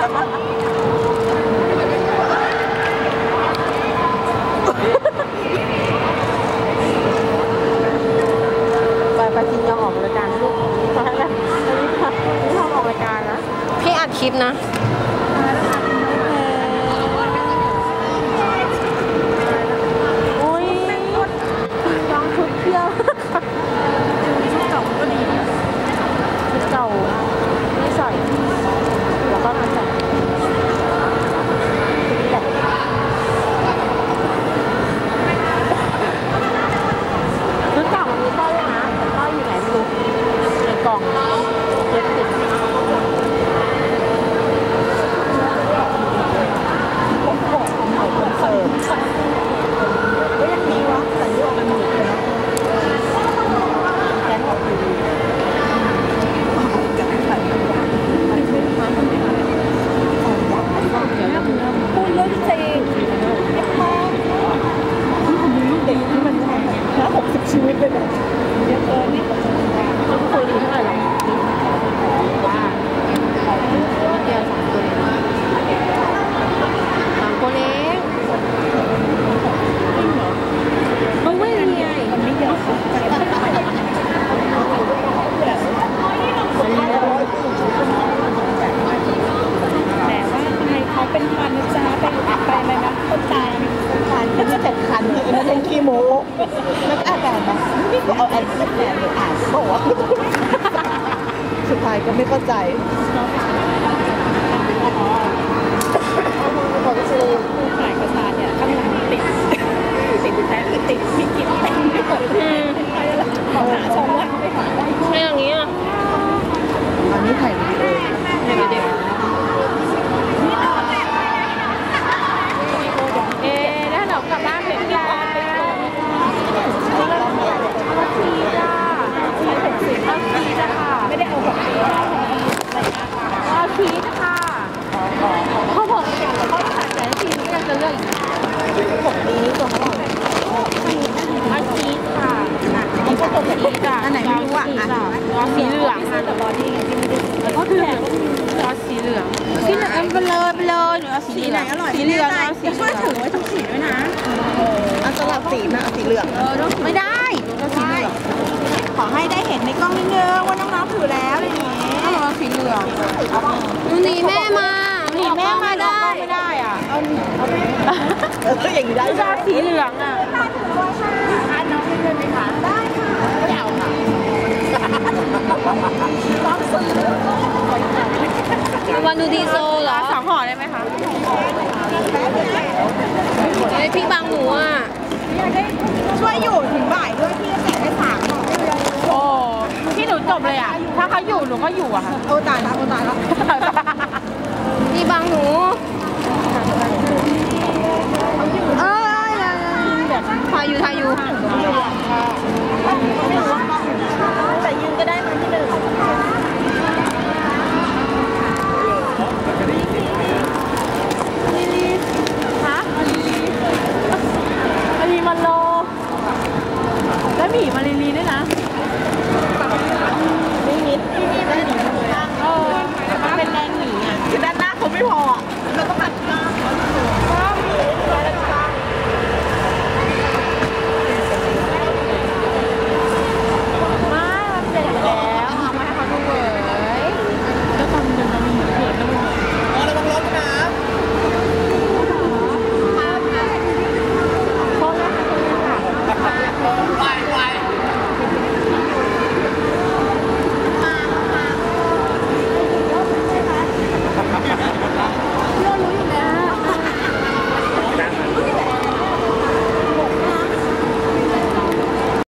ค่ะนี่ห้อออกรายการนะพี่อัดคลิปนะ อุ้ยน้องชุดเที่ยวชุดเก่าก็ดีชุดเก่าไม่ใส่แล้วก็มาใส่ชุดเก่ามันมีต้อยด้วยนะแต่ต้อยอยู่ไหนไม่รู้ในกล่องเย็บติด ก็ยังดีวะแต่เยอะไปหมดเลยเนาะแกงออกดีพูดเรื่องจริงเด็กที่มันห้าหกสิบชีวิตเลยนะเยอะเกินนี่เขาเคยดีเท่าไหร่หรอว่าเดียวสามคนสามคนเอง มันไม่มีไงมันไม่เยอะแต่ว่าทำไมเขาเป็นพันนะจ๊ะไปไปอะไรนะต้นตาลพันก็จะแต่คันเลยนะเป็นขี้โม้ แล้วอาการนะนี่ก็เอาแอนแฟนไปอ่านบอกว่าสุดท้ายก็ไม่เข้าใจบอกก็คือฝ่ายประชาเนี่ยข้างหลังติด ติดแท้ติดติดพิกิจติดไม่เปิดเพลงขอหาชมว่าไม่หาได้ ไม่อย่างนี้อะ อันนี้ถ่ายวิดีโอวิดีโอ เอ๊ะแล้วเรากลับบ้านถึงแล้ว เอาทีจ้าใช้หกสิบเอาทีจ้าค่ะ ไม่ได้เอาแบบ เอาทีจ้าค่ะเขาบอกเขาตัดแต่ทีนี้ก็จะเลือกหก นี้ตัวเขาบอกเอาทีค่ะนี่ก็ตัวทีจ้าอันไหนไม่รู้อะเอสีเหลืองค่ะแต่บอดี้ไงที่ไม่ได้ก็คือเอสีเหลืองสีเหลืองไปเลยไปเลยหนูเอาสีไหนอร่อยสีเหลืองเอาสีช่วยถือไว้ทุกสีด้วยนะเอาสลับสีนะเอาสีเหลืองเออไม่ได้ก็สีเหลืองขอให้ได้เห็นในกล้องนิดนึงว่าน้องๆถือแล้วอะไรอย่างเงี้ยสีเหลืองหนีแม่มา หนีแม่มาได้ไม่ได้อะเอาเอออย่างนี้ได้ชอบสีเหลืองอะทานน้องเพื่อนไหมคะได้ค่ะไม่เอาค่ะวันดูดีโซเหรอสองห่อได้ไหมคะไอ้ยพี่บังหนูอะช่วยอยู่ถึงบ่ายด้วยพี่แจกได้สามห่อโอ้ที่หนูจบเลยอะ ถ้าเขาอยู่หนูก็อยู่อะค่ะโอ้ตายแล้วโอ้ตายแล้ว มีบางหนู Bye, why?